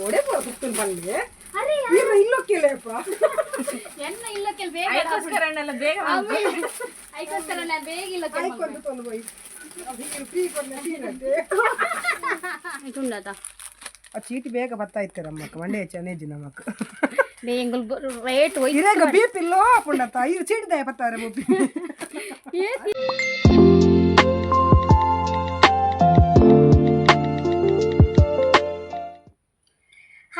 ಓಡೆ ಬಂದೆ ಎನ್ನ ಇಲ್ಲ ಬೇಗ ಅದಕ್ಕೋಸ್ಕರನೆಲ್ಲ ಬೇಗ ಬೇಗ ಇಲ್ಲ ಅದಕ್ಕೆ ಆಯ್ಕೊಂಡಾತ ಆ ಚೀಟಿ ಬೇಗ ಬರ್ತಾ ಇತ್ತಾರೆ ಮಂಡೆ ಮಂಡೆ ಚೆನ್ನೇಜಿ ನಮ್ಮಕ್ಕ. ಬೇಂಗಲ್ ರೇಟ್ ಹೋಯ್ತು ಇರಾಗ ಬಿ ಪಿ ಲೋ ಪುಂಡತ್ತ ಇದು ಚೀಟಿ ದಯ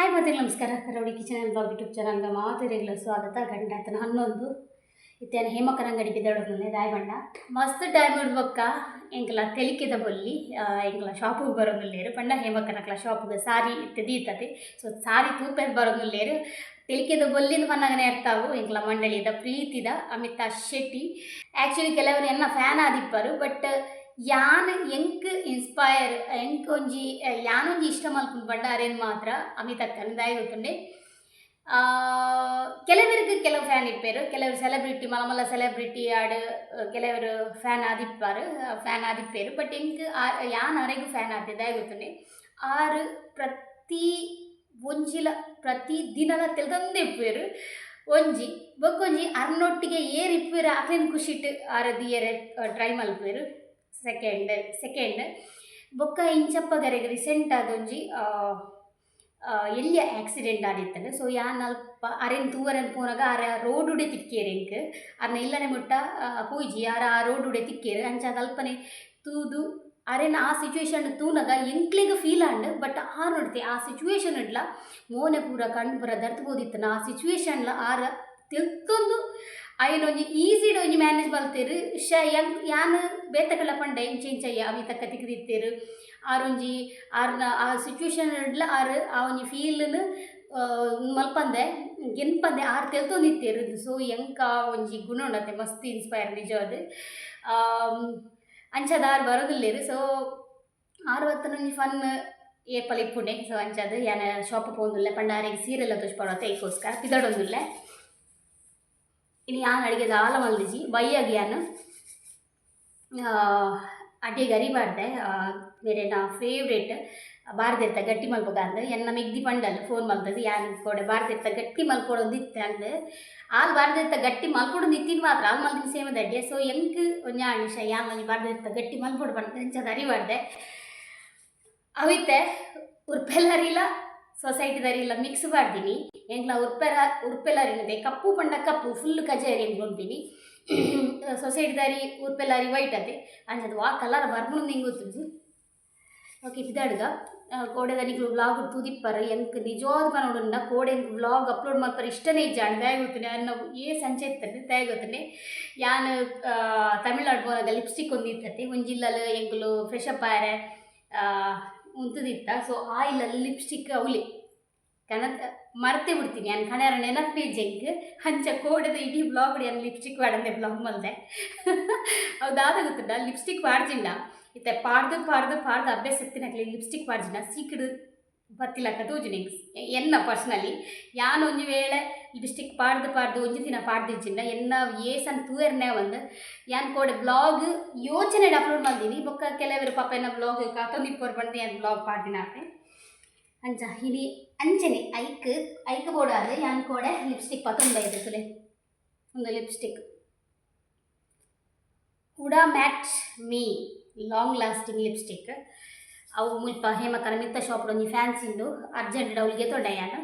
ಹಾಯ್ ಮತ್ತೆ ನಮಸ್ಕಾರ. ರೌಡಿ ಕಿಚನ್ ಎಂಬ ಬ್ಲಾಗ್ ಯೂಟ್ಯೂಬ್ ಚಾನಲ್ಗೆ ಮಾತುರಿಗಳ ಸ್ವಾಗತ. ಗಂಡತನ ಹನ್ನೊಂದು. ಇತ್ತೇನು ಹೇಮಕರ ಅಂಗಡಿ ರಾಯಬಣ್ಣ. ಮಸ್ತ್ ಟೈಮ್ ಬಕ್ಕ ಎಂಕಲ ತೆಲಿಕೆದ ಬೊಲ್ಲಿ ಎಂಕಲ ಶಾಪಿಗೆ ಬರೋದಿಲ್ಲೇರು ಪಂಡ ಹೇಮಕನಕ್ಲ ಶಾಪಿಗೆ ಸಾರಿ ತೆದೀತದೆ ಸೊ ಸಾರಿ ತೂಪೆ ಬರೋದಿಲ್ಲೇರು ತೆಲಿಕೆದ ಬೊಲ್ಲಿನ ಬಂದಾಗನೇ ಇರ್ತಾವು ಎಂಕಲ ಮಂಡಳಿದ ಪ್ರೀತಿದ ಅಮಿತಾ ಶೆಟ್ಟಿ. ಆ್ಯಕ್ಚುಲಿ ಕೆಲವರು ಎನ್ನ ಫ್ಯಾನ್ ಆದಿಪ್ಪರು ಬಟ್ ಯಾನ್ ಎಂಕ್ ಇನ್ಸ್ಪೈರ್ ಎಂಕ್ ಒಂಜಿ ಯಾನೊಂಜಿ ಇಷ್ಟ ಮಲ್ಕೊಂಡು ಬಂಡ ಅರೇನ್ ಮಾತ್ರ ಅಮಿತ ದಾಯಿ ಗೊತ್ತುಂಡೆ ಕೆಲವರಿಗೆ ಕೆಲವು ಫ್ಯಾನ್ ಇಪ್ಪೇರು ಕೆಲವರು ಸೆಲೆಬ್ರಿಟಿ ಮಲಮಲ ಮಲ ಸೆಲೆಬ್ರಿಟಿ ಆಡು, ಕೆಲವರು ಫ್ಯಾನ್ ಆದಿಪ್ಪಾರು ಫ್ಯಾನ್ ಆದಿಪ್ಪೇರು. ಬಟ್ ಎಂಕ್ ಯಾನ್ ಅರೆಗೂ ಫ್ಯಾನ್ ಆದಿದ್ದಾಯ ದಾಯಿ ಗೊತ್ತುಂಡೆ ಆರು ಪ್ರತಿ ಒಂಜಿಲ, ಪ್ರತಿ ದಿನದ ತೆಲ್ದಂದೆ ಇಪ್ಪೇರು. ಒಂಜಿ, ಬೊಕ್ಕೊಂಜಿ ಅರ್ನೊಟ್ಟಿಗೆ ಏರ್ ಇಪ್ಪೇರು ಅಕ್ಲೇನು ಖುಷಿಟ್ಟು ಆರ ದಿಯರೆ ಟ್ರೈ ಮಲ್ಪೇರು. ಸೆಕೆಂಡ್ ಸೆಕೆಂಡ್ ಬೊಕ್ಕ ಇಂಚಪ್ಪಗರೆಗ್ ರೀಸೆಂಟ್ ಆದೊಂಜಿ ಎಲ್ಲಿ ಆಕ್ಸಿಡೆಂಟ್ ಆದಿತ್ತಂದ್ರೆ ಸೊ ಯಾನ್ ಅಲ್ಪ ಅರೆನ್ ತೂವರನ್ ಪೋನಾಗ ಅರ ರೋಡ್ ಉಡೆ ತಿಕ್ಕೇರು ಎಂಕ್ ಅರ್ನ ಇಲ್ಲನೆ ಮುಟ್ಟ ಪೂಜಿ ಅರ ಆ ರೋಡ್ ಉಡೆ ತಿಕ್ಕೇರು. ಅಂಚ ಅಲ್ಪನೆ ತೂದು, ಅರೆನ ಆ ಸಿಚುವೇಶನ್ ತೂನಗ ಎಂಕ್ಲಿಗೆ ಫೀಲ್ ಆಂಡ್ ಬಟ್ ಆ ನೋಡ್ತೆ, ಆ ಸಿಚುವೇಶನ್ ಇಡ್ಲ, ಮೋನೆ ಪೂರ ಕಣ್ಣು ಪೂರ ದರ್ತ್ಬೋದಿತ್ತನ ಆ ಸಿಚುವೇಶನ್ಲ ಆರ ತಿಳ್ಕೊಂಡು ಅಯ್ಯನೊಂಜಿ ಈಸಿಡ್ ಒಂಜಿ ಮ್ಯಾನೇಜ್ ಮಲ್ತೇರು ಶ, ಯಂಗ್, ಯಾನ್ ಬೇತಕಲ ಪಂಡ ಎಂಚಯ್ಯ ಅವಿ ತಕ್ಕ ತಿಕ್ಕದಿತ್ತೇರು ಆರೊಂಜಿ ಆರ್ನ ಆ ಸಿಚುವೇಶನ್ ಇಡ್ಲ ಆರ್ ಆ ಒಂಜಿ ಫೀಲ್ನ ಮಲ್ಪಂದೆ, ಗೆನ್ಪಂದೆ, ಆರ್ ತೆಲ್ತೊಂದಿತ್ತೇರು ಸೊ ಎಂಕ ಒಂಜಿ ಗುಣ ಉಂಡತೆ ಮಸ್ತ್ ಇನ್ಸ್ಪೈರ್ ನಿಜವಾದ ಅಂಚದ ಆರು ಬರೋದಿಲ್ಲೇರು. ಸೊ ಆರು ಹೊತ್ತನೊಂಜಿ ಫನ್ ಏಪಲ್ ಇಪ್ಪುಂಡೆ. ಸೊ, ಅಂಚದು ಯಾನ ಶಾಪ್ ಪೋಂದುಲ್ಲೆ ಪಂಡಾರಿಗೆ ಸೀರೆಲ್ಲ ತುಷ್ಪಡೋತ ಏಕೋಸ್ಕರ ಪಿದಡೊಂದುಲ್ಲೆ ಇನ್ನು ಯಾನ್ ಅಡಿಗೆದ ಆಲ ಮಲ್ದಿಜಿ, ಬೈಯಾಗಿ ಯಾನು. ಅಡ್ಗೆ ಗರಿ ಮಾಡಿದೆ. ನಾ ಫೇವ್ರೇಟ್ ಬಾರ್ದಿರ್ತ ಗಟ್ಟಿ ಮಲ್ಪಗ ಅಂದು. ಎನ್ನ ಮೆಗ್ದಿ ಪಂಡಲ್ ಫೋನ್ ಮಲ್ತದೆ. ಯಾರು ಕೊಡೆ ಬಾರ್ದಿರ್ತ ಗಟ್ಟಿ ಮಲ್ಕೊಡೋದು ಇತ್ತೆ ಅಂದು. ಆಲ್ ಬಾರ್ದಿರ್ತ ಗಟ್ಟಿ ಮಲ್ಕೊಡೋದು ಇತ್ತಿನ ಮಾತ್ರ. ಆಲ್ ಮಲ್ದಿನ ಸೇಮ ಅಡ್ಗೆ. ಸೊ ಎಂಕ್ ಒಂಜ ನಿಮಿಷ ಯಾನ್ ಒಂಜಿ ಬಾರ್ದಿರ್ತ ಗಟ್ಟಿ ಮಲ್ಕೊಡು ಬಂದ ಹೆಂಚದ ಅರಿ ಮಾಡ್ದೆ. ಅವಿತ್ತೆ, ಉರ್ಪೆಲ್ಲರಿಲ್ಲ ಸೊಸೈಟಿ ದಾರಿಲ್ಲ ಮಿಕ್ಸ್ ಮಾಡ್ತೀನಿ ಎಂಕ್ಲ ಉರ್ಪೆರ ಉರ್ಪೆಲ್ಲರಿನದೆ ಕಪ್ಪು ಪಂಡ ಕಪ್ಪು ಫುಲ್ ಕಜೇರಿ ಎಂಕೊಂತೀನಿ ಸೊಸೈಟಿ ದಾರಿ ಉರ್ಪೆಲ್ಲಾರಿ ವೈಟ್ ಅದೆ ಅಂಚದು ಆ ಕಲರ್ ಬರ್ಮುಂದು ಹಿಂಗೆ ಗೊತ್ತಿದ್ದು ಓಕೆ ಇದಾಡ್ಗ ಕೋಡೆ ನಿಗ್ಲು ವ್ಲಾಗ್ ತೂದಿಪ್ಪರ ಎಂಕ್, ನಿಜವಾದ ಪನೋಡುಂಡ ಕೋಡೆ ವ್ಲಾಗ್ ಅಪ್ಲೋಡ್ ಮಾಡ್ತಾರೆ ಇಷ್ಟನೇ ಇಜ್ಜಾಣ ದಯ ಗೊತ್ತನೆ ಅನ್ನ ಏ ಸಂಚೆ ಇರ್ತದೆ ದಯ ಗೊತ್ತನೆ ಯಾನ್ ತಮಿಳ್ನಾಡು ಹೋದಾಗ ಲಿಪ್ಸ್ಟಿಕ್ ಒಂದು ಇರ್ತದೆ ಒಂಜಿಲ್ಲಲು ಎಂಕ್ಲು ಫ್ರೆಶ್ ಅಪ್ ಆರೆ ಉಂತದಿತ್ತ. ಸೊ ಆಯಿಲಲ್ಲಿ ಲಿಪ್ಸ್ಟಿಕ್ ಅವಲಿ ಕನ ಮರ್ತೆ ಬಿಡ್ತೀನಿ ನಾನು ಕಣರ ನೆನಪೇ ಜಂಕ್ ಹಂಚ ಕೋಡದ ಇಡೀ ಬ್ಲಾಗ್ ನಾನು ಲಿಪ್ಸ್ಟಿಕ್ ವಾಡಂದೆ ಬ್ಲಾಗ್ ಮಲ್ದೆ ಹೌದಾದ ಗೊತ್ತುಂಡ ಲಿಪ್ಸ್ಟಿಕ್ ವಾಡ್ಜಿಂಡ ಇತ್ತೆ ಪಾಡ್ದು ಪಾಡ್ದು ಪಾಡ್ದು ಅಭ್ಯಾಸ ಎತ್ತಿನಾಗ್ಲಿ ಲಿಪ್ಸ್ಟಿಕ್ ವಾಡ್ಜಿನ ಸೀಕಡು ಬತ್ತಿಲಕ್ಕ ತೂಜುನಿ ಎನ್ನ ಪರ್ಸ್ನಲಿ ಯಾನ್ ಒಂಜಿ ವೇಳೆ ಲಿಪ್ಸ್ಟಿಕ್ ಪಾಡ್ದು ಪಾಡ್ದು ಒಂಜಿ ದಿನ ಪಾಡ್ದಿಜ್ಜಿಂಡ ಎನ್ನ ಏಸನ್ ತೂಯರ್ನೇ ಒಂದು ಯಾನ್ ಕೋಡೆ ಬ್ಲಾಗ್ ಯೋಚನೆ ಅಪ್ಲೋಡ್ ಮಾಡ್ತೀನಿ ಬೊಕ್ಕ ಕೆಲವರು ಪಾಪ ಎನ್ನ ಬ್ಲಾಗ್ ಕಾತೊಂದಿಪ್ಪೋರ್ ಬಂದು ಯಾನ್ ಬ್ಲಾಗ್ ಪಾಡ್ದಿನ ಆತೆ ಅಂಚ ಇನಿ ಅಂಚನೆ ಐಕ್ ಐಕ್ ಬೋಡಾದ ಯಾನ್ ಕೋಡೆ ಲಿಪ್ಸ್ಟಿಕ್ ಪತ್ತೊಂದು ಐದು ಸುಲೆ ಒಂದು lipstick HUDA mat me long lasting lipstick ಅವು ಮುಲ್ಪ ಹೇಮಕನ ಮಿತ್ತ ಶಾಪ್ ಒಂಜಿ ಫ್ಯಾನ್ಸಿಂದು ಅರ್ಜೆಂಟ್ ಅವಳಿಗೆ ತೊಂಡೆ ಯಾನು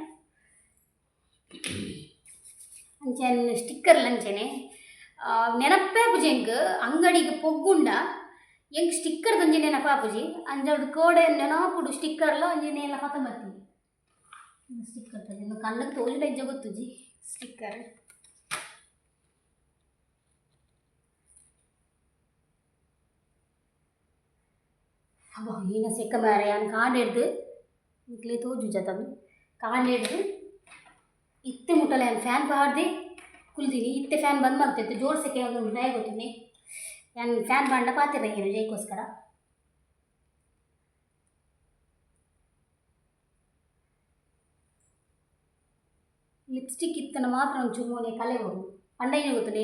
ಅಂಚೆನ್ ಸ್ಟಿಕ್ಕರ್ ಲಂಚನೆ ನೆನಪೇ ಪುಜಿ ಎಂಕ್ ಅಂಗಡಿಗೆ ಪೊಗ್ಗುಂಡ ಎಂಕ್ ಸ್ಟಿಕ್ಕರ್ ದಂಜಿ ನೆನಪಾಪುಜಿ ಅಂಜಾವ್ದು ಕೋಡೆ ನೆನಪುಡು ಸ್ಟಿಕ್ಕರ್ಲ ಅಂಜನೆ ಎಲ್ಲ ಪತ ಬರ್ತೀನಿ ಸ್ಟಿಕ್ಕರ್ ತಂಜಿ ಕಣ್ಣಕ್ಕೆ ತೋಜುಡ ಇಜ್ಜ ಗೊತ್ತುಜಿ ಸ್ಟಿಕ್ಕರ್ ಅಬ್ಬಾ ಏನ ಸೆಕ್ಕ ಮಾರೆ ಯಾನ್ ಕಾಂಡ್ ಹಿಡ್ದು ಇಕ್ಲೆ ತೋಜು ಜತನು ಕಾಂಡ್ ಹಿಡ್ದು ಇತ್ತೆ ಮುಟ್ಟಲೆ ಯಾನ್ ಫ್ಯಾನ್ ಪಾಡ್ದೆ ಕುಲ್ದೀನಿ ಇತ್ತೆ ಫ್ಯಾನ್ ಬಂದ್ ಮಾಡ್ತಿತ್ತು ಜೋರ್ ಸೆಕೆ ಒಂದು ದಯ ಗೊತ್ತೀನಿ ಯಾನ್ ಫ್ಯಾನ್ ಬಾಂಡ ಪಾತಿರ ಏನು ಜೈಕೋಸ್ಕರ ಲಿಪ್ಸ್ಟಿಕ್ ಇತ್ತನ ಮಾತ್ರ ಒಂಚೂರು ಮೋನೆ ಕಲೆ ಹೋಗು ಪಂಡೈನ ಗೊತ್ತನೆ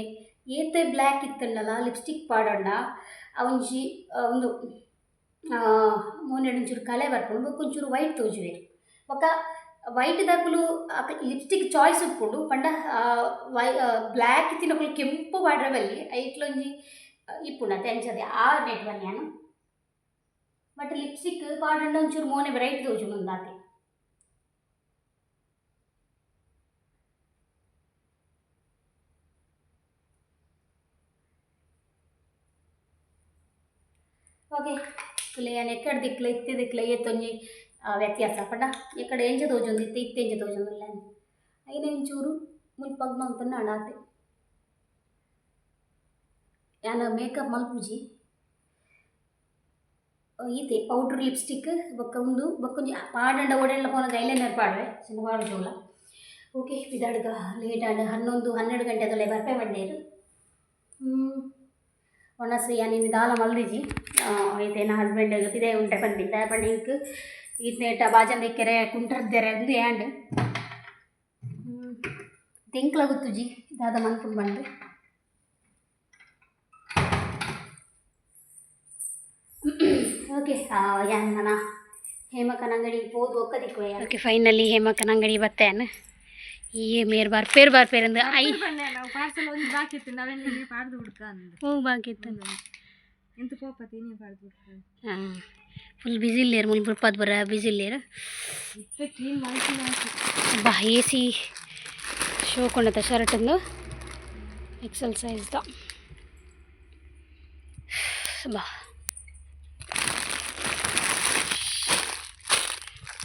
ಏತೆ ಬ್ಲ್ಯಾಕ್ ಇತ್ತಂಡಲ್ಲ ಲಿಪ್ಸ್ಟಿಕ್ ಪಾಡಂಡ ಒಂಜಿ ಒಂದು ಮೂನೆಡು ಒಂಚೂರು ಕಲೆ ಬರ್ಕೊಂಡು ಬೊಕ್ಕ ಒಂಚೂರು ವೈಟ್ ತೋಜುವೆ ಬೊಕ್ಕ ವೈಟ್ ದರ್ಪುಲು ಲಿಪ್ಸ್ಟಿಕ್ ಚಾಯ್ಸ್ ಉಪ್ಪುಂಡು ಪಂಡ ಆ, ವೈ ಬ್ಲ್ಯಾಕ್ ತಿನ್ನೊಕುಲು ಕೆಂಪು ಪಾಡ್ರೆ ಬಲ್ಲಿ ಐಟ್ಲೊಂಜಿ ಇಪ್ಪುಂಡು ಅತ್ತೆ ಅಂಚದೆ ಆ ನೆಟ್ ಬನ್ಯಾನು ಬಟ್ ಲಿಪ್ಸ್ಟಿಕ್ ಪಾಡಂಡ ಒಂಚೂರು ಮೋನೆ ಬ್ರೈಟ್ ತೋಜು ಮುಂದಾತೆ ಓಕೆ ಇಲ್ಲ ಏನು ಎಕ್ಕಡೆ ದಿಕ್ಲ ಇತ್ತೆ ದಿಕ್ಲ ಏತೊಂಜಿ ಆ, ವ್ಯತ್ಯಾಸ ಪಂಡ ಎಕ್ಕಡೆ ಎಂಜ ತೋಜೊಂದು ಇತ್ತೆ ಇತ್ತೆ ಎಂಜ ತೋಜೊಂದಿಲ್ಲ ಐನ ಒಂಚೂರು ಮುಲ್ಪಗ್ ಮಂತನ್ನ ಯಾನ ಮೇಕಪ್ ಮಲ್ಪುಜಿ. ಈತೆ ಪೌಡ್ರ್ ಲಿಪ್ಸ್ಟಿಕ್ ಬೊಕ್ಕ ಉಂದು ಬೊಕ್ಕೊಂಜಿ ಪಾಡಂಡ ಓಡೆಲ್ಲ ಪೋನ ಐಲೈನರ್ ಪಾಡ್ರೆ ಚಿನ್ನ ಪಾಡುಜೋಲ ಓಕೆ, ಬಿದಾಡ್ಗ ಲೇಟ್ ಆಂಡ್ ಹನ್ನೊಂದು, ಹನ್ನೆರಡು ಗಂಟೆ ಅದೊಲೆ ಬರ್ಪೆ ಬಂಡೇರು ಒಣಸು ಯಾನಿನ ದಾಲ ಮಲ್ದಿಜಿ ಐತೆ ನಾ ಹಸ್ಬೆಂಡ್ ಪಿದೆ ಉಂಟೆ ಬಂದಿದ್ದ ಪಂಡ ಇಂಕ್ ಈತ್ನೇಟ ಬಾಜಂದ ಕೆರೆ ಕುಂಟರ್ದೆರೆ ಅಂದು ಆ್ಯಂಡ್ ತೆಂಕ್ಲ ಗೊತ್ತುಜಿ ದಾದ ಮನ್ಪುಂಡು ಬಂದು. ಓಕೆ ಯಾನ್ ಮನ ಹೇಮಕನ ಅಂಗಡಿ ಹೋದ್ ಒಕ್ಕದಿಕ್ಕು ಓಕೆ ಫೈನಲಿ ಹೇಮಕನ ಅಂಗಡಿ ಬತ್ತೇನು ಈ ಮೇರ್ ಬರ್ಪೇರ್ ಬರ್ಪೇರ್ ಅಂದು ಐ ನಾವು ಪಾರ್ಸಲ್ ಒಂದು ಬಾಕಿತ್ತು ನಾವೆಲ್ಲ ಪಾಡ್ದು ಹುಡ್ಕ ಅಂದು. ಹೋಗಿ ಬಾಕಿತ್ತು ಎಂತ ಕೋಪತಿ ನೀ ಪಾಡ್ದು ಹುಡ್ಕ ಹಾಂ ಫುಲ್ ಬಿಸಿ ಇಲ್ಲೇರು ಮುಲ್ ಬುಡ್ಪದ್ ಬರ ಬಿಸಿ ಇಲ್ಲೇರು. ಇತ್ತೆ ಕ್ಲೀನ್ ಮಾಡ್ತೀನಿ ಬಾ ಎ ಸಿ ಶೋ ಕೊಂಡತ ಶರ್ಟಂದು ಎಕ್ಸೆಲ್ ಸೈಜ್ದ ಬಾ.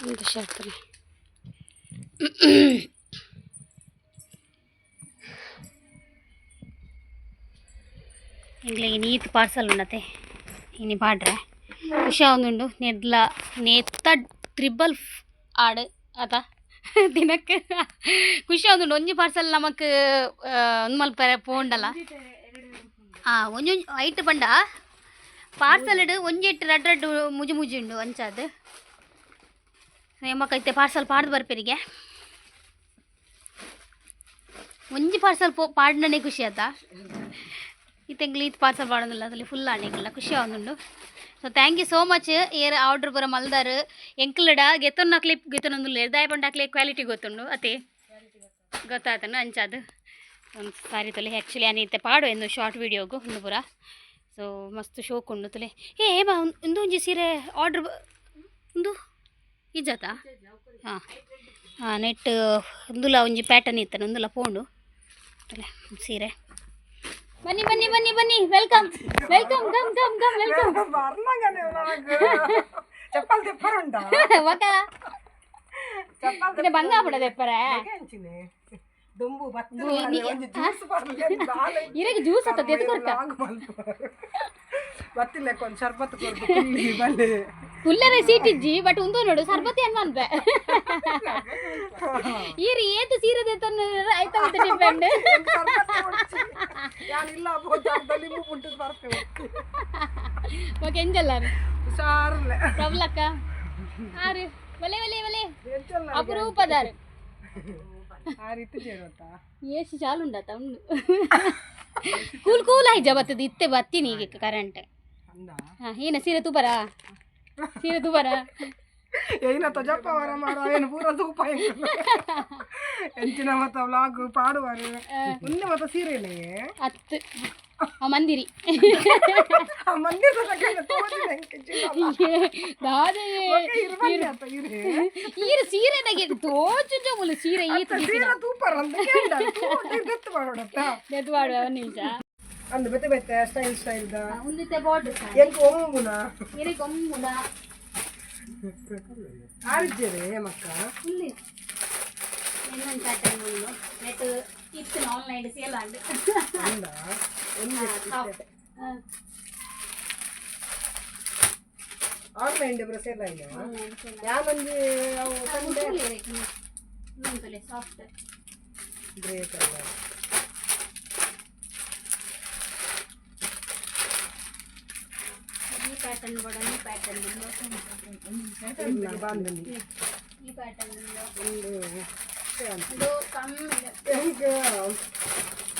ಒಂದು ಶಾಸ್ತ್ರ ఇంగ్లీష్ నీతి పార్సల్ ఉన్నతే ఇని బాడ్రె ಖುಷಿ ಆಗುಂಡು ನೆದ್ಲ ನೆತ್ತ ತ್ರಿಬಲ್ ಆಡು ಅದ. ದಿನಕ್ಕೆ. ಖುಷಿ ಆಗುಂಡು ಒಂಜಿ ಪಾರ್ಸಲ್ ನಮಕ್ ಒಂದು ಮಲ್ಪ ಪೋಂಡಲ್ಲ ಹಾಂ ಒಂಜು ಐಟ್ ಪಂಡ. ಪಾರ್ಸಲ್ ಇಡು, ಒಂಜಿ ಇಟ್ಟು ರಡ್ ರಡ್ ಮುಜು ಮುಜು ಉಂಡು ಅಂಚಾದು ನಮ್ಮಕ್ಕೈತೆ ಪಾರ್ಸಲ್ ಪಾಡ್ದು ಬರ್ಪೇರಿಗೆ. ಒಂಜಿ ಪಾರ್ಸಲ್ ಪೋ ಪಾಡ್ನೇ ಖುಷಿ ಆತ. ಈ ತಿಂಗಳು ಇದು ಪಾರ್ಸಲ್ ಪಾಡೋದಿಲ್ಲ, ಅದರಲ್ಲಿ ಫುಲ್ ಆಣೆಗಿಲ್ಲ ಖುಷಿ ಆಗುಂಡು so thank you so much air order ಬರೋ ಮಲ್ದಾರ ಎಂಕ್ಲಡ ಗೆತ್ತೊಂದು ಹಾಕ್ಲಿ ಗೆತ್ತೊಂದು ದಾಯ ಪಂಡ ಹಾಕ್ಲಿ ಕ್ವಾಲಿಟಿ ಗೊತ್ತುಂಡು, ಅತಿ? ಗೊತ್ತಾತನು ಅಂಚಾದು. ಒಂದು ಸಾರಿ ತಲೆ ಆ್ಯಕ್ಚುಲಿ ಅನಿತ್ತೆ ಪಾಡು ಎಂದು ಶಾರ್ಟ್ ವೀಡಿಯೋಗು ಒಂದು ಪುರ. ಸೊ ಮಸ್ತ್ ಶೋಕುಂಡು ತೊಲೆ. ಏ ಬಾ ಒಂದು ಒಂಜಿ ಸೀರೆ ಆರ್ಡ್ರ್ ಒಂದು ಇಜ್ಜತಾ ಹಾಂ ಹಾಂ ನೆಟ್ ಒಂದುಲ ಒಂಜಿ ಪ್ಯಾಟರ್ನ್ ಇತ್ತಾನೆ ಒಂದುಲ ಪೋಂಡು ಅಲ್ಲ ಸೀರೆ ಬನ್ನಿ ಬನ್ನಿ ಬನ್ನಿ ಬನ್ನಿ ವೆಲ್ಕಮ್ ವೆಲ್ಕಮ್ ಗಮ್ ಗಮ್ ಗಮ್ ವೆಲ್ಕಮ್ ಬಂಗ ಬಿಡ ದೆಪ್ಪರ ಇರಗೆ ಜ್ಯೂಸ್ ಆತದ ಎದು ಕೊರ್ಕ ಬರ್ತಿಲ್ಲ ಕೊಂಚ ಶರ್ಬತ್ ಕೊರ್ಕ ಕುಲ್ಲರೆ ಸೀಟ್ ಇಜ್ಜಿ ಬಟ್ ಉಂದು ನೋಡು ಸರ್ಬತಿ ಅನ್ನ ಅಂದ್ರೆ ಈರಿ ಏತು ಸೀರದೆ ತನ್ನ ಆಯ್ತಾ ಮತ್ತೆ ಡಿಪೆಂಡ್ ಯಾನಿಲ್ಲ ಜಾಗದಲ್ಲಿ ಮುಟ್ಟು ಬರ್ತೇವೆ. ಓಕೆ ಎಂಜಲ್ಲ ಹುಷಾರಲ್ಲ ಪ್ರಬ್ಲಕ್ಕ? ಆರು. ಒಲೆ ಒಲೆ ಒಲೆ. ಎಂಚಲ್ಲ ಅಪರೂಪದಾರು. ಆ ರೀತಿ ಸೇರುತ್ತ ಏಸಿ ಚಾಲು ಉಂಡಾತ ಉಂಡು. ಕೂಲ್ ಕೂಲ್ ಆಯ್ಜ ಬತ್ತದ ಇತ್ತೆ ಬತ್ತೀನಿ ಈಗ ಕರೆಂಟ್ ಹಾ ಏನ ಸೀರೆ ತುಬರ ಸೀರೆ ತುಬರ ಏನ ತಜಪ್ಪ ವರ ಮಾರ ಏನು ಪೂರ ತೂಪ ಎಂಚಿನ ಮತ್ತ ವ್ಲಾಗ್ ಪಾಡುವಾರು ಮುಂದೆ ಮತ್ತ ಸೀರೆನೇ ಹತ್ತು ಆ ಮಂದಿರಿ ಆ ಮಂದಿರದ ತಗೊಂಡ ತೋರಿಸಿದ ದಾದೆ ಇರ್ಬಂದಿ ಅಂತ ಇರೇ ಈರ ಸೀರೆ ನಗೆ ತೋಚುಂಜ ಮುಲು ಸೀರೆ ಈತ ಸೀರೆ ತೂಪರ್ ಅಂತ ಕೇಂಡ ದತ್ತು ಮಾಡೋಡತ್ತ ನೆದ್ದು ಮಾಡುವ ಒಂದು ನಿಮಿಷ ಅಂದು ಬೆತ್ತೆ ಬೆತ್ತೆ ಸ್ಟೈಲ್ ಸ್ಟೈಲ್ ದ ಉಂದಿತ್ತೆ ಬಾರ್ಡರ್ ಎಂಕ್ ಒಮ್ಮುನ ಏನೇ ಗಮ್ಮುಡ ಆರಿದ್ದೇವೆ ಮಕ್ಕ ಫುಲ್ಲಿ ಇನ್ನೊಂದು ಪ್ಯಾಟರ್ನ್ ಉಂಡು ನೆಟ್ ಇತ್ತು ಆನ್ಲೈನ್ ಸೇಲ್ ಆಂಡ್ ಅಂದ ಒಂದು ಸಾಫ್ಟ್ ಆನ್ಲೈನ್ ಬ್ರಸೆಲ್ಲ ಇಲ್ಲ ಯಾನೊಂದು ಅವು ತಂದೆ ಇನ್ನೊಂದು ಸಾಫ್ಟ್ ಗ್ರೇ ಕಲರ್ ಪ್ಯಾಟರ್ನ್ ಒಂದು ಇದು ಕಮ್ಮಿ ಹೆಂಗೆ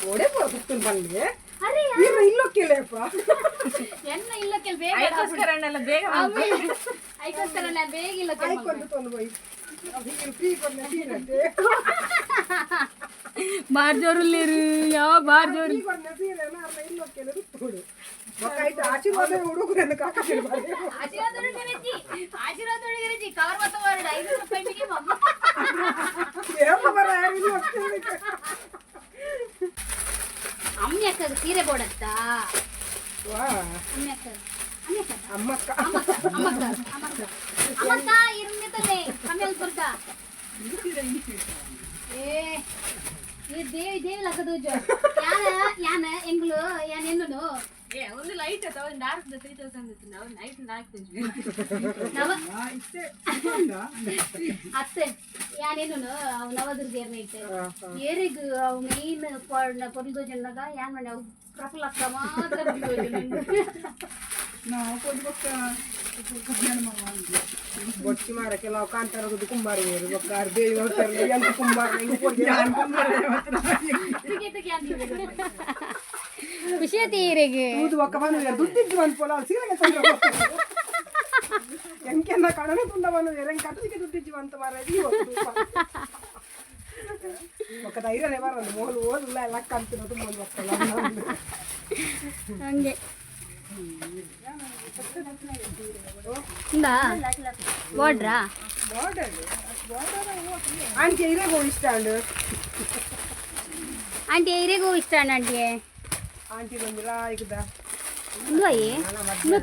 ಓಡೆ ಕೂತ್ಕೊಂಡು ಬಂದೆ ಅರೆ ಇಲ್ಲ ಇಲ್ಲೋಕ್ಕಿಲ್ಲಪ್ಪ ಎನ್ನ ಇಲ್ಲ ಕೆಲ್ ಬೇಗ ಬೇಗ ಐಕೋಸ್ಕರ ನಾನು ಬೇಗ ಇಲ್ಲ ಕೆಲ್ ಆಯ್ಕೊಂಡು ತೊಂದು ಹೋಯ್ ಫ್ರೀ ಕೊಡ್ಲೆ ಸೀರೆ ಬಾರ್ ಜೋರುಲ್ಲಿರು ಯಾವ ಬಾರ್ ಜೋರು ಫ್ರೀ ಕೊಡ್ಲೆ ಸೀರೆ ಅಲ್ಲ ಇಲ್ಲೋಕ್ಕಿಲ್ಲ ಬಿಟ್ಟು ಮಕ್ಕೈತೆ ಆಶೀರ್ವಾದ ಹುಡುಗರನ್ನು ಕಾಕಿರ್ಬಾರ್ದು ಆಶೀರ್ವಾದ ಹುಡುಗರಜ್ಜಿ ಆಶೀರ್ವಾದ ಹುಡುಗರಜ್ಜಿ ಕವರ್ ಮತ್ತು ವರ್ಡ್ ಐದು ರೂಪಾಯಿ ಬಿಗಿ ಮಮ್ಮ ಏಪ್ಪ ಬರ ಯಾರು ಇಲ್ಲೋಕ್ಕಿಲ್ಲ ಅಮ್ಮಿ ಅಕ್ಕಗ. ಸೀರೆ ಬೋಡತ್ತಾ ಅಮ್ಮಿ ಅಮ್ಮಕ್ಕ ಅಮ್ಮಕ್ಕ ಅಮ್ಮಕ್ಕ ಅಮ್ಮಕ್ಕ ಅಮ್ಮಕ್ಕ ಏ ದೇವಿ ದೇವಿ ಲಕ್ಕದೋಜು ಯಾನ ಯಾನ ಎಂಗ್ಳು ಯಾನ ಎನ್ನು ಏ ಒಂದು ಲೈಟ್ ಅಥವಾ ಒಂದು ಡಾರ್ಕ್ ದ 3000 ಇತ್ತು ನಾವು ನೈಟ್ ನಾಲ್ಕು ನವ ಇಷ್ಟೇ ಅತ್ತೆ ಯಾನೇನು ಅವ್ ನವದುರ್ಗ ಏರ್ನ ಇಟ್ಟೆ ಏರಿಗ ಅವ್ ಮೈನ್ ಪೊರ್ಲ್ ದೋಜನ್ನಾಗ ಯಾನ್ ಮಾಡಿ ಅವ್ ಪ್ರಫುಲ್ ಅಕ್ಕ ಮಾತ್ರ ಮಾರ ಕೆಲವು ಕಾಂತಾರದು ಕುಂಬಾರ ಬೇರು ಬೊಕ್ಕಾರು ಬೇಯಿ ಹೋಗ್ತಾರೆ ಎಂತ ಕುಂಬಾರ. ಖುಷಿ ಐತಿ ಈರಿಗೆ ತೂದು ಒಕ್ಕ ಬಂದು ದುಡ್ಡಿದ್ದು ಬಂದು ಪೋಲ ಸೀರೆಗೆ ತಂದ್ರೆ ಎಂಕೆನ್ನ ಕಡನೆ ತುಂಡ ಬಂದು ಹೆಂಗೆ ಕಟ್ಟಿಗೆ ದುಡ್ಡಿದ್ದು ಅಂತ ಮಾರ ಒಕ್ಕ ಧೈರ್ಯನೇ ಬರೋದು ಮೋಲು ಓದಿಲ್ಲ ಲಕ್ಕ ಅಂತಿರೋ ತುಂಬ ಒಂದು ಹಂಗೆ. బోర్డరా? అంటే ఇరే పోయిస్తాడు అంటే ఇరే పోయిస్తాడు అంటే ఆంటీ. కొంచెం రాయికుదా ఇందో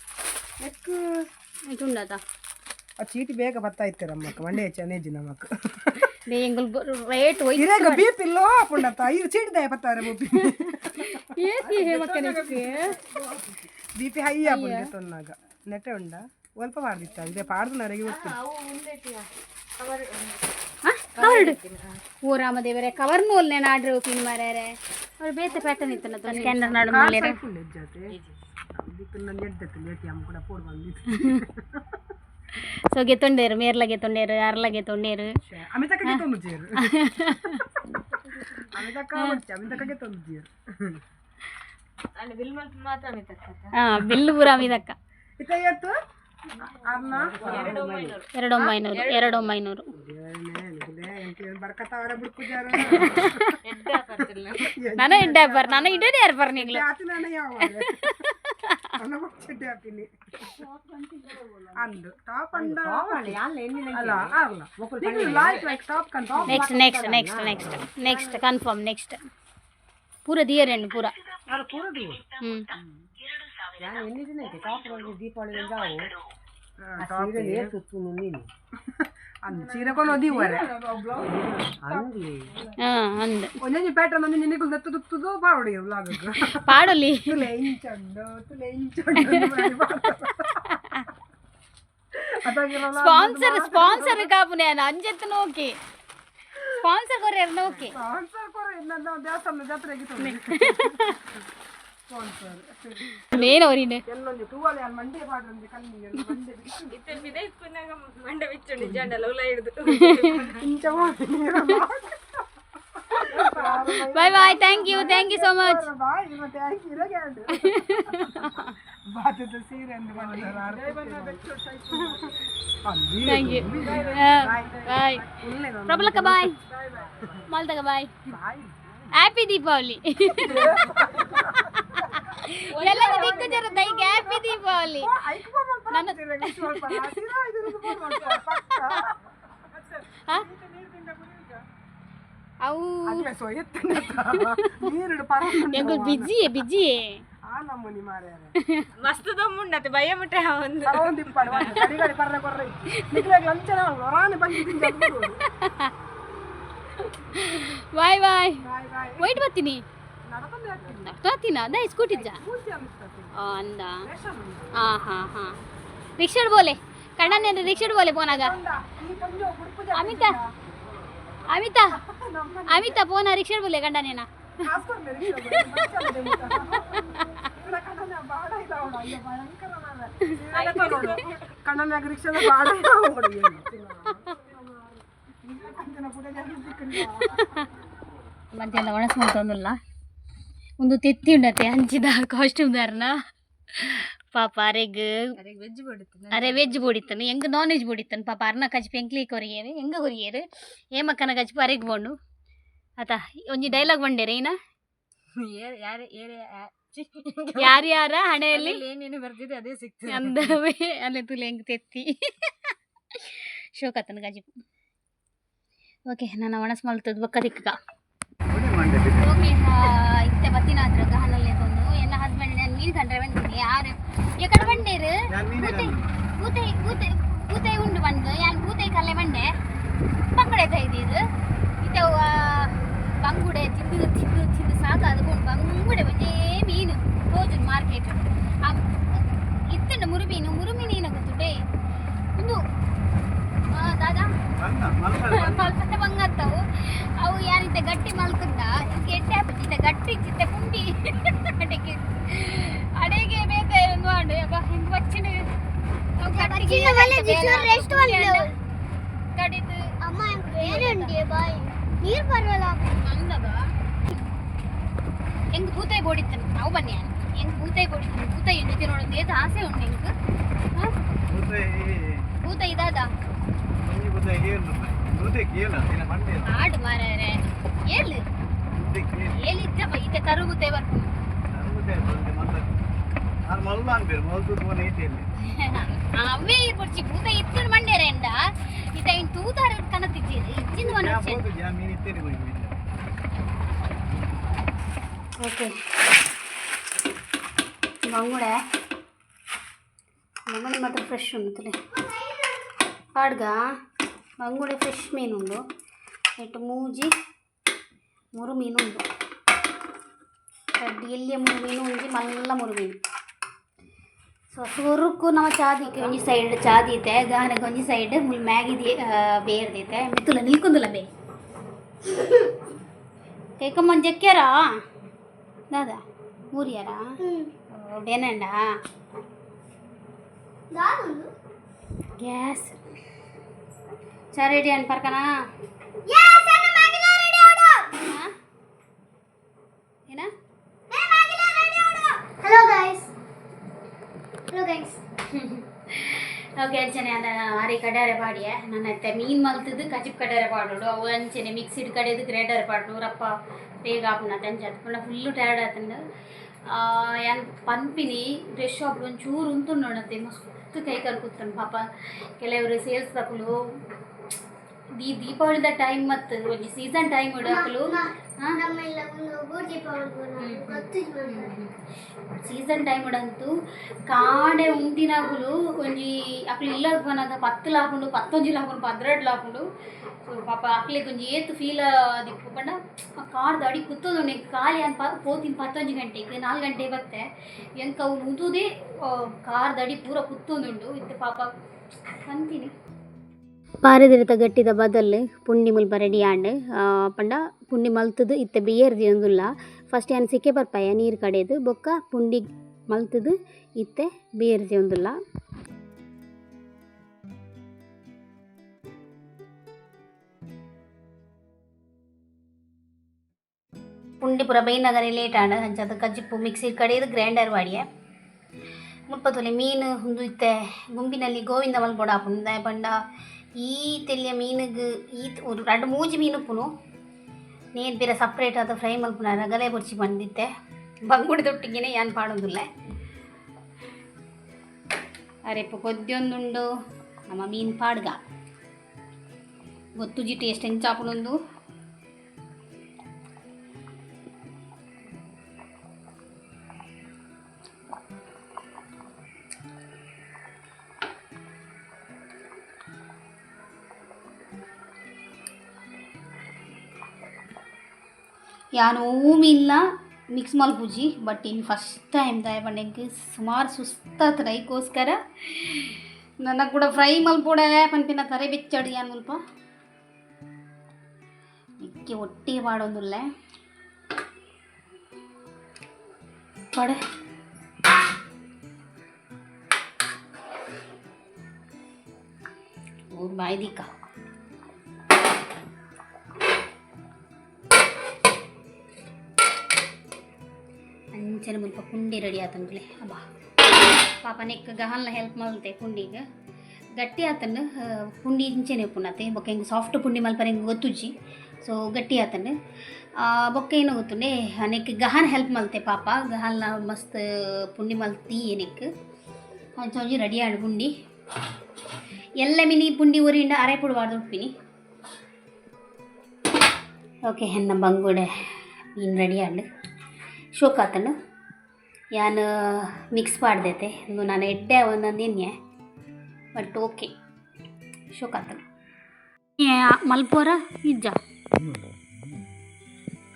ಐದು ಐದು ಇಲ್ಲ ಆಯ್ತು ಉಂಡಾತ ಆ ಚೀಟಿ ಬೇಗ ಬರ್ತಾ ಇತ್ತು ನಮ್ಮಕ್ಕ ಮಂಡೆ ಚೆನ್ನೇಜಿ ನಮ್ಮಕ್ಕ ಎಂಗಲ್ ರೇಟ್ ಹೋಯ್ತು ಇರೇಗ ಬಿ ಪಿಲ್ಲೋ ಪುಂಡತ್ತ ಇದು ಚೀಟಿ ದಯ ಬರ್ತಾರೆ ಬುಪ್ಪಿ ಏತಿ ಹೇಮಕ್ಕನಿಗೆ ಬಿ ಪಿ ಹೈ ಆಪುಂಡೆ ತೊನ್ನಾಗ. ನೆಟ್ಟೆ ಉಂಡ? ಸ್ವಲ್ಪ ಮಾಡ್ದಿತ್ತ? ಇದೆ ಪಾಡ್ದು ನರೆಗೆ ಓ ರಾಮದೇವರೇ ಕವರ್ ಮೂಲ್ నేను ಆರ್ಡರ್ ಪಿನ್ ಮಾರ್ಯಾರೆ ಅವ್ರು ಬೇತೆ ಪ್ಯಾಟರ್ನ್ ಇತ್ತನ ತೋ ಸ್ಕ್ಯಾನರ್ ನಾಡು ಮೂಲೇರೆ ಸೊ ಗೆತ್ತೊಂಡೇರು ಮೇರ್ಲಗೆ ತೊಂಡೇರು ಅರ್ಲಗೆ ತೊಂಡೇರು ಅಮಿತಕ್ಕಗೆ ತೊಂದು ಜೇರು ಅಮಿತಕ್ಕ ಹೊಡ್ಚೆ ಅಮಿತಕ್ಕಗೆ ತೊಂದು ಜೇರು ಅಲ್ಲಿ ಬಿಲ್ ಮಾತ್ರ ಮಿತ್ತಕ್ಕ ಹಾ ಬಿಲ್ಲು ಪೂರ ಮಿದಕ್ಕ ಇತ ಎತ್ತು ಅನ್ನ ಎರಡು ಒಂಬೈನೂರು ಎರಡು ಒಂಬೈನೂರು ಬರ್ಕತ್ತಾವರ ಬಿಡ್ಪುಜಾರ ಎಡ್ಡೆ ಬರ್ತಿಲ್ಲ ನಾನು ಇಡ್ಡೆ ಬರ್ ನಾನು ಇಡೇ ಯಾರು ಬರ್ ನೀಗ್ಲು ಆತಿ ನಾನು ಯಾವ ಅನ್ನ ಕೊಡ್ಚಿಟ್ಟೆ ಹಾಕಿನಿ ಅಂದು ಟಾಪ್ ಅಂಡ ಅಲ್ಲ ಅಲ್ಲ ನಾನು ಎಲ್ಲಿದ್ದೀನೈತೆ ಕಾಪುರ ದೀಪಾವಳಿ ಬಂದಾವು ಆ ಸೀರೆ ಏರ್ ಸುತ್ತು ನೀನು ಅಂದ್ ಸೀರೆಕೊಂಡು ಒದಿ ಹೋರೆ ಅಂದಿ ಒಂದೊಂದು ಪ್ಯಾಟರ್ನ್ ಒಂದು ನಿನಗೂ ದತ್ತು ತುತ್ತುದು ಪಾಡೋಡಿ ವ್ಲಾಗಕ್ಕೆ ಪಾಡಲಿ ತುಲೆ ಇಂಚಂಡು ತುಲೆ ಇಂಚಂಡು സ്പോൺസർ സ്പോൺസർ കാപ്പുനെയാണ് അഞ്ചെത്ത് നോക്കി സ്പോൺസർ കുറേ നോക്കി സ്പോൺസർ കുറേ ജാത്രയ്ക്ക് തോന്നി నేను ఎవరినే ఇతని మీద ఇప్పున్నాక మండ ఇచ్చండి జెండలో లైడ్దు bye bye thank you thank you so much thank you bye ప్రబలక bye మల్తక bye happy Deepavali thank you so much bye ಮತ್ತೆ ಹಾಕಿ ಇರಗೆ ಉಂಟು. ಬಾತದ ಸೀರೆ ಅಂದು ಬಂದಿದ್ದಾರೆ. ಅಲ್ಲಿ ಥ್ಯಾಂಕ್ ಯು ಬಾಯ್ ಒಳ್ಳೆದು. ಪ್ರಬಲಕ್ಕ ಬಾಯ್ ಮಾಲ್ತಗ ಬಾಯ್ ಬಾಯ್. ಹ್ಯಾಪಿ ದೀಪಾವಳಿ ಎಲ್ಲ ದಿಕ್ಕು ಜರ ದೈಗೆ ಹ್ಯಾಪಿ ದೀಪಾವಳಿ. ಹಾ? ಅವು ಆ ನಮ್ಮನಿ ಮಾರ್ಯಾರ ಮಸ್ತ್ ದಮ್ಮುಂಡತ್ತೆ ಭಯ ಮುಟ್ಟೆ ಒಂದು. ಬಾಯ್ ಬಾಯ್. ಬಾಯ್ ಬಾಯ್. ವೈಟ್ ಬರ್ತೀನಿ. ನಡ್ಕೊಂಡು ಹೋಗ್ತೀನಿ स्कूटी ಅದ ಸ್ಕೂಟಿದ್ದ ಅಂದ. बोले ಹಾಂ ಹಾಂ ಹಾಂ. ರಿಕ್ಷಾಡ್ ಬೋಲೆ. ಕಣ್ಣನ ರಿಕ್ಷಾಡ್ ಬೋಲೆ ಪೋನಾಗ बोले ಅಮಿತಾ. ಅಮಿತಾ. ಅಮಿತಾ ಪೋನ ರಿಕ್ಷಾಡ್ ಬೋಲೆ ಗಂಡನೇನ? ಹಾಸ್ಕೊಂಡೆ ರಿಕ್ಷಾ ಬರೋದು, ಮಚ್ಚಲ್ಲದೆ ಮುಟ್ಟ. ಇವ್ರ ಕಣ್ಣನ ಬಾಡ ಅಯ್ಯೋ ಭಯಂಕರನಾದ. ಇವತ್ತೇ ನೋಡು, ಕಣ್ಣನ್ಯಾಗ ರಿಕ್ಷಾದ ಬಾಡ ಮಧ್ಯಾಹ್ನ ಒಣಸ್ಕೊಂತಂದಿಲ್ಲ ಒಂದು ತೆತ್ತಿ ಉಂಡತ್ತೆ ಹಂಚಿದ ಕಾಸ್ಟ್ಯೂಮ್ ದಾರನ? ಪಾಪ ಅರೆಗ್. ಅರೆ ವೆಜ್ ಬೋಡಿತ್ತನು ಹೆಂಗ್ ನಾನ್ ವೆಜ್ ಬೋಡಿತ್ತನು ಪಾಪ ಅರ್ನ ಕಜ್ಪಿ ಪೆಂಕ್ಲಿ ಕೊರಿಯೇರು? ಹೆಂಗ ಏ ಮಕ್ಕನ ಕಜ್ಪಿ ಅರೆಗ್ ಬೋಂಡು. ಅತ ಒಂಜಿ ಡೈಲಾಗ್ ಬಂಡೇರೆ ಏನ ಯಾರ್ಯಾರ ಹಣೆಯಲ್ಲಿ? ಏನೇನು ಬರ್ತಿದೆ ಅದೇ ಸಿಗ್ತದೆ. ಅಂದವೇ ಅಲ್ಲೇ ತುಲೆ ಹೆಂಗ್ ತೆತ್ತಿ. ಶೋಕತನ ಗಜಿ ಓಕೆ ನಾನು ಒಣಸ್ ಮಲ್ತದ ಬಕ್ಕ ದಿಕ್ಕ ಓಕೆ ಇತ್ತೆ ಬತ್ತಿನ ಹತ್ರ ಗಹನಲ್ಲಿ ತಂದು ಎಲ್ಲ ಹಸ್ಬೆಂಡ್ ನಾನು ಮೀನು ಕಂಡ್ರೆ ಬಂದಿನಿ ಯಾರು? ಎಕಡೆ ಬಂಡೇರು ಕೂತೆ ಕೂತೆ ಕೂತೆ ಕೂತೆ ಉಂಡು ಬಂದು ಯಾನ್ ಕೂತೆ ಕಲ್ಲೆ ಬಂಡೆ ಬಂಗುಡೆ ಕೈದಿದ್ದು ಇತ್ತೆ ಬಂಗುಡೆ ತಿಂದು ತಿಂದು ತಿಂದು ಸಾಕು ಅದಕೊಂಡು ಬಂಗುಡೆ ಒಂದೇ ಮೀನು ರೋಜು ಮಾರ್ಕೆಟ್ ಇತ್ತಂಡ ಮುರುಮೀನು ಮುರುಮೀನು ಏನ ಅವೇ ಇರ್ಬಿಡ್ಚಿ ಭೂತ ಇತ್ತು ಮಂಡ್ಯರೆ ಎಂಡ ಇತ ಇನ್ ತೂತಾರ ಕನತಿದ್ದೀರಿ ಇಚ್ಚಿಂದ ಮನುಷ್ಯ ಓಕೆ ಮಂಗುಡೆ ಮಂಗುಡೆ ಮಾತ್ರ ಫ್ರೆಶ್ ಉಂಟುಲೆ ಪಾಡ್ಗ ಮಂಗುಡೆ ಫ್ರೆಶ್ ಮೀನು ಉಂಡು ಇಟ್ಟು ಮೂಜಿ ಮೂರು ಮೀನು ಉಂಡು ಎಲ್ಲಿಯ ಮೂರು ಮೀನು ಉಂಜಿ ಮಲ್ಲ ಮೂರು ಮೀನು ಸೊ ಸುರುಕು ನಮ್ಮ ಚಾದಿಕ್ಕೆ ಒಂಜಿ ಸೈಡ್ ಚಾದೀತೆ ಗಾನಕ್ಕೆ ಒಂಜಿ ಸೈಡ್ ಮುಲ್ ಮ್ಯಾಗಿದಿ ಬೇರ್ದೈತೆ ಮಿತ್ತುಲ ನಿಲ್ಕುಂದುಲ ಬೇ ಕೇಕಮ್ಮನ್ ಜಕ್ಕ್ಯಾರ ದಾದಾ ಮೂರಿಯಾರ ಬೇನಂಡ ಗ್ಯಾಸ್ ಚಾ ರೆಡಿ ಅನ್ ಓಕೆ ಅಂಚನೆ ಅಂದ ಮಾರಿ ಕಡಾರೆ ಪಾಡಿಯ ನನ್ನ ಅತ್ತೆ ಮೀನ್ ಮಲ್ತದ್ದು ಕಚಿಪ್ ಕಡಾರೆ ಪಾಡೋಡು ಅವು ಅಂಚನೆ ಮಿಕ್ಸಿಡ್ ಕಡೆದು ಗ್ರೇಡರ್ ಪಾಡು ರಪ್ಪ ಬೇಗ ಆಪುನ ತಂಚ ಅದ್ಕೊಂಡ ಫುಲ್ಲು ಟಯರ್ಡ್ ಆತಂದು. ಏನು ಪಂಪಿನಿ ಡ್ರೆಸ್ ಶಾಪ್ ಒಂಚೂರು ಉಂಟು ನೋಡತ್ತೆ ಮಸ್ತ್ ಕೈ ಕಾಲು ಕೂತಾನೆ ಪಾಪ. ಕೆಲವರು ಸೇಲ್ಸ್ ತಕ್ಕಲು ಈ ದೀಪಾವಳಿದ ಟೈಮ್ ಮತ್ತು, ಒಂಜಿ ಸೀಸನ್ ಟೈಮ್ ಇಡಕಲು ಹಾಂ ನಮ್ಮೆಲ್ಲ ಒಂದು ಬೂರ್ಜಿ ಪವರ್ ಗೊತ್ತಿಲ್ಲ ಸೀಸನ್ ಟೈಮ್ ಉಡಂತು ಕಾಡೆ ಉಂಟಿನಾಗುಲು ಒಂಜಿ ಅಕ್ಲು ಇಲ್ಲ ಪನದ ಪತ್ತು ಲಾಪುಂಡು ಪತ್ತೊಂಜಿ ಲಾಪುಂಡು ಪದ್ರೆಡ್ ಲಾಪುಂಡು ಸೊ ಪಾಪ ಅಕ್ಲಿಗೆ ಒಂಜಿ ಏತು ಫೀಲ್ ದಿಕ್ಕು ಪಂಡ ಆ ಕಾರ್ದ ಅಡಿ ಕುತ್ತೋದು ಖಾಲಿ ಅನ್ ಪ ಪೋತಿನ ಪತ್ತೊಂಜಿ ಗಂಟೆಗೆ ನಾಲ್ಕು ಗಂಟೆ ಬತ್ತೆ ಎಂಕ ಅವು ಉಂತುದೇ ಕಾರ್ದ ಅಡಿ ಪೂರ ಕುತ್ತೊಂದುಂಡು ಇತ್ತೆ ಪಾಪ ಅಂತೀನಿ ಪಾರದಿರತ ಗಟ್ಟಿದ ಬದಲು ಪುಂಡಿ ಮುಲ್ಪ ರೆಡಿ ಆಂಡ್ ಪಂಡ ಪುಂಡಿ ಮಲ್ತದು ಇತ್ತೆ ಬಿಯರ್ದಿ ಒಂದುಲ್ಲ ಫಸ್ಟ್ ಏನು ಸಿಕ್ಕೆ ಬರ್ಪಾಯ ನೀರು ಕಡೆದು ಬೊಕ್ಕ ಪುಂಡಿ ಮಲ್ತದು ಇತ್ತೆ ಬಿಯರ್ದಿ ಒಂದುಲ್ಲ ಪುಂಡಿ ಪೂರ ಬೈನಗರೆ ಲೇಟ್ ಆಂಡ ಅಂಚದ ಕಜ್ಜಿಪ್ಪು ಮಿಕ್ಸಿ ಕಡೆದು ಗ್ರೈಂಡರ್ ಮಾಡಿಯೆ ಮುಲ್ಪ ತೊಲೆ ಮೀನು ಒಂದು ಇತ್ತೆ ಗುಂಪಿನಲ್ಲಿ ಗೋವಿಂದ ಮಲ್ಪೊಡ ಪುಂಡ ಪಂಡ ತೆಲಿಯ ಮೀನಿಗೆ, ಈ ಒಂದು ಎರಡು ಮೂಜಿ ಮೀನು ಉಪ್ಪುನು ನೀರು ಬೇರೆ ಸಪ್ರೇಟ್ ಆದ ಫ್ರೈ ಮಲ್ಪುನ ರಗಲೆ ಬುರ್ಚಿ ಬಂದಿತ್ತೆ ಬಂಗುಡಿ ತೊಟ್ಟಿಗೆನೆ ಏನು ಪಾಡೋದಿಲ್ಲ ಅರೆಪ್ಪ ಕೊದ್ದೊಂದುಂಡು ನಮ್ಮ ಮೀನು ಪಾಡ್ಗ. ಗೊತ್ತು ಟೇಸ್ಟ್ ಎಷ್ಟು ಹೆಂಚಾಪುನೊಂದು ಯಾನೂ ಇಲ್ಲ ಮಿಕ್ಸ್ ಮಲ್ಪುಜಿ ಬಟ್ ಇನ್ನು ಫಸ್ಟ್ ಟೈಮ್ ದಾಯಬಂಡೆಂಗೆ ಸುಮಾರು ಸುಸ್ತಾತದ ಐಕೋಸ್ಕರ ನನ್ನ ಕೂಡ ಫ್ರೈ ಮಲ್ಪೋಡ ಪಂಪಿನ ತರೆ ಬೆಚ್ಚಡಿ ಯಾನ್ ಮುಲ್ಪ. ಇಕ್ಕೆ ಒಟ್ಟಿ ಮಾಡೋದಿಲ್ಲ. ಪಡೆ ಬಾಯ್ದಿಕ್ಕ ಅಂಚನೆ ಮುಲ್ಪ ಕುಂಡಿ ರೆಡಿ ಆತಂಗ್ಲೆ ಅಬ್ಬಾ. ಪಾಪ ನೆಕ್ ಗಹಲ್ನ ಹೆಲ್ಪ್ ಮಲ್ತೆ ಕುಂಡಿಗೆ ಗಟ್ಟಿ ಆತಂಡು ಆ, ಪುಂಡಿ ಇಂಚೆನೆ ಪುನತೆ ಬೊಕ್ಕ ಹಿಂಗೆ ಸಾಫ್ಟ್ ಪುಂಡಿ ಮಲ್ಪ ಹಿಂಗೆ ಗೊತ್ತುಜ್ಜಿ. ಸೊ ಗಟ್ಟಿ ಆತಂಡು ಆ, ಬೊಕ್ಕ ಏನು ಗೊತ್ತುಂಡೆ ನೆಕ್ ಗಹನ್ ಹೆಲ್ಪ್ ಮಲ್ತೆ ಪಾಪ. ಗಹಲ್ನ ಮಸ್ತ್ ಪುಂಡಿ ಮಲ್ತಿ ನೆಕ್ ಅಂಚೊಂಜಿ ರೆಡಿ ಆಡು ಪುಂಡಿ. ಎಲ್ಲ ಮಿನಿ ಪುಂಡಿ ಊರಿಂದ ಅರೆ ಪುಡಬಾರ್ದು ಉಪ್ಪಿನಿ ಓಕೆ ಹೆಣ್ಣ ಬಂಗುಡೆ ಮೀನು ರೆಡಿ ಆಡು. ಶೋಕ್ ಯಾನು ಮಿಕ್ಸ್ ಮಾಡ್ದೈತೆ. ಒಂದು ನಾನು ಎಡ್ಡೆ ಒಂದೊಂದು ನಿನ್ನೆ. ಬಟ್ ಓಕೆ ಶೋಕ ಮಲ್ಪೋರ ಇಜ್ಜ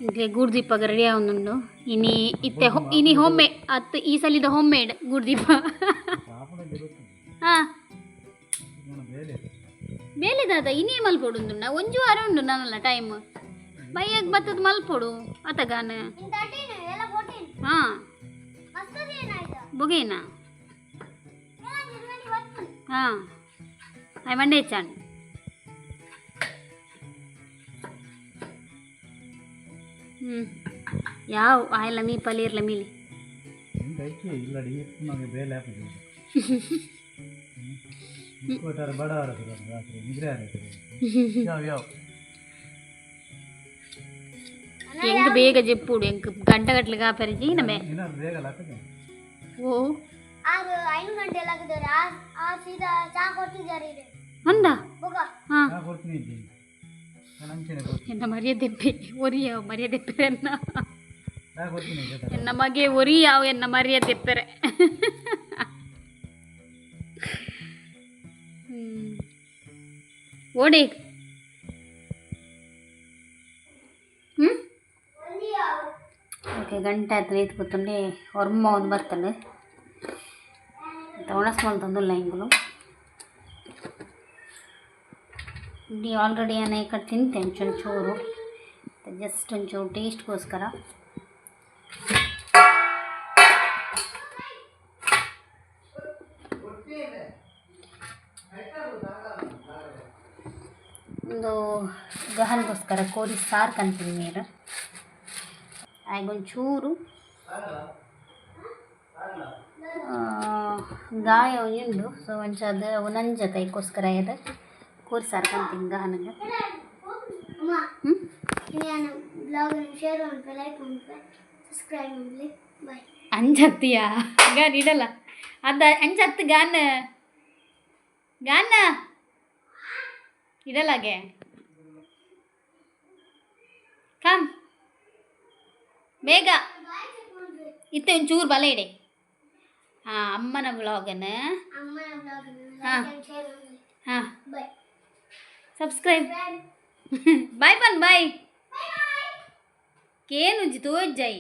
ಇಲ್ಲಿ ಗೂಡ್ದೀಪಗ ರೆಡಿ ಆವೊಂದುಂಡು ಇನಿ ಇತ್ತೆ ಇನಿ ಹೋಮ್ ಮೇಡ್ ಅತ್ತು ಈ ಸಲಿದ ಹೋಮ್ ಮೇಡ್ ಗೂಡ್ದೀಪ ಹಾಂ. ಬೇಲೆದಾದ ಇನ್ನೇ ಮಲ್ಪೊಡುಂದುಂಡ ಒಂಜು ವಾರ ಉಂಡು ನನ್ನಲ್ಲ ಟೈಮ್ ಬೈಯಾಗ ಬತ್ತದ ಮಲ್ಪೋಡು ಅತಗಾನ. ಗಾನ 13, ಎಲ್ಲ 14. ಹಾಂ. ಮಸ್ತದ್ ಏನಾಯ್ತು? ಬೊಗೇನಾ ಎಲ್ಲ ನಿರ್ವಹಣೆ ಇವತ್ತು. ಹಾಂ ಅಯ್ಯ ಮಂಡೆ ಹೆಚ್ಚಾಣ್ ಹ್ಞೂ ಯಾವ ಆಯ್ಲ ఎంక బేగ చెప్పుడు ఎంక గంట గంటలు కాపరిచి నమే ఓ ఆరు ఐదు గంటలకు దొరి ఆ సీదా చా కొట్టి జరిగింది అందా என்ன மாதிரியே தெப்பே ஒரியா மாதிரியே தெப்பேன்னா என்ன மகே ஒரியாவ என்ன மாதிரியே தெப்பற ஓடே ಗಂಟೆ ಆಯ್ತು ಇದು ಕೂತ್ಕೊಂಡು ಹೊರ್ಮ ಒಂದು ಬರ್ತಾನೆ ಒಣಸ್ಕೊಂಡು ತಂದಿಲ್ಲ ಹಿಂಗಲು ಇಲ್ಲಿ ಆಲ್ರೆಡಿ ನಾನು ಈ ಕಡೆ ತಿಂತೆ? ಒಂಚೂರು ಜಸ್ಟ್ ಒಂಚೂರು ಟೇಸ್ಟ್ಗೋಸ್ಕರ ಒಂದು ಗಹನ್ಗೋಸ್ಕರ ಕೋರಿ ಸಾರು ಕಂತೀನಿ ನೀರು ಆಗೊಂಚೂರು ಗಾಯ ಉಂಡು ಸೊ ಒಂಚದ ನಂಜತ ಇದಕ್ಕೋಸ್ಕರ ಇದೆ ಕೋರಿ ಸಾರು ಕಂತೀನಿ ಹಾಗೊಂಚೂರು ಗಾಯ ಉಂಡು. ಸೊ ಒಂಚ ಅದು ಒಂದೊಂದು ಕೈಕೋಸ್ಕರ ಅದ ಕೂರಿ ಸಾರ್ಕೊಂತೀನಿ ಗಾಹ ನನಗೆ ಅಂಜತ್ತಿಯ? ಗಾನ್ ಇಡಲ್ಲ. ಅದ ಅಂಜತ್ತು ಗಾನ. ಗಾನ? ಇಡಲ್ಲಾಗೆ ಕಾಮ್ ಬೇಗ ಇತ್ತೆ ಒಂಚೂರು ಬಲ ಇಡಿ. ಹಾಂ ಅಮ್ಮನ ವ್ಲಾಗನ ಹಾಂ. ಹಾಂ. ಸಬ್ಸ್ಕ್ರೈಬ್ ಬಾಯ್ ಬನ್ ಬಾಯ್ ಕೇನು ಜಿತೋ ಜೈ.